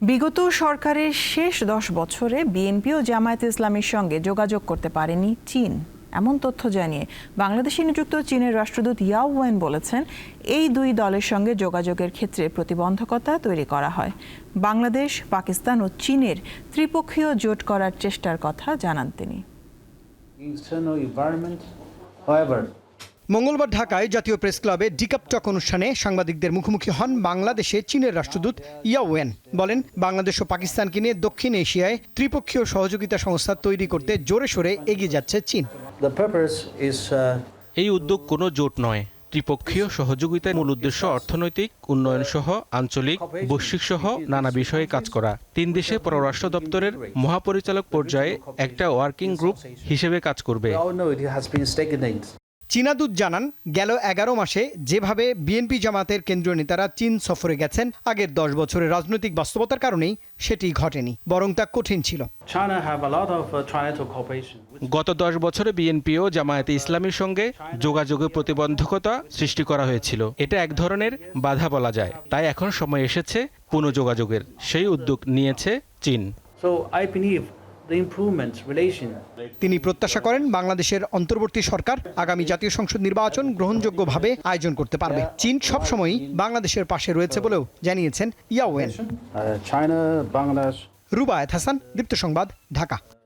বিগত সরকারের শেষ দশ বছরে বিএনপি ও জামায়াত ইসলামের সঙ্গে যোগাযোগ করতে পারেনি চীন। এমন তথ্য জানিয়ে বাংলাদেশে নিযুক্ত চীনের রাষ্ট্রদূত ইয়াও ওয়েন বলেছেন, এই দুই দলের সঙ্গে যোগাযোগের ক্ষেত্রে প্রতিবন্ধকতা তৈরি করা হয়। বাংলাদেশ, পাকিস্তান ও চীনের ত্রিপক্ষীয় জোট করার চেষ্টার কথা জানান তিনি। মঙ্গলবার ঢাকায় জাতীয় প্রেস ক্লাবে ডিকাপ টক অনুষ্ঠানে সাংবাদিকদের মুখোমুখি হন বাংলাদেশে চীনের রাষ্ট্রদূত ইয়াওয়েন বলেন বাংলাদেশ ও পাকিস্তানকে নিয়ে দক্ষিণ এশিয়ায় ত্রিপক্ষীয় সহযোগিতা সংস্থা তৈরি করতে জোরে সোরে এগিয়ে যাচ্ছে চীন। Uh, এই উদ্যোগ কোনো জোট নয়। ত্রিপক্ষীয় সহযোগিতার মূল উদ্দেশ্য অর্থনৈতিক উন্নয়ন সহ আঞ্চলিক বৈশ্বিক সহ নানা বিষয়ে কাজ করা। তিন দেশে পররাষ্ট্র দপ্তরের মহাপরিচালক পর্যায়ে একটা ওয়ার্কিং গ্রুপ হিসেবে কাজ করবে। চীনাদূত জানান গেল এগারো মাসে যেভাবে বিএনপি জামাতের কেন্দ্রীয় নেতারা চীন সফরে গেছেন আগের দশ বছরের রাজনৈতিক বাস্তবতার কারণেই সেটি ঘটেনি বরং তা কঠিন ছিল। Uh, গত দশ বছরে বিএনপি ও জামায়াতে ইসলামীর সঙ্গে যোগাযোগের প্রতিবন্ধকতা সৃষ্টি করা হয়েছিল। এটা এক ধরনের বাধা বলা যায়। তাই এখন সময় এসেছে পুনঃযোগাযোগের সেই উদ্যোগ নিয়েছে চীন। So I believe তিনি প্রত্যাশা করেন বাংলাদেশের অন্তর্বর্তী সরকার আগামী জাতীয় সংসদ নির্বাচন গ্রহণযোগ্যভাবে আয়োজন করতে পারবে। চীন সবসময়ই বাংলাদেশের পাশে রয়েছে বলেও জানিয়েছেন ইয়াওয়েন রুবায়েত হাসান দীপ্ত সংবাদ ঢাকা।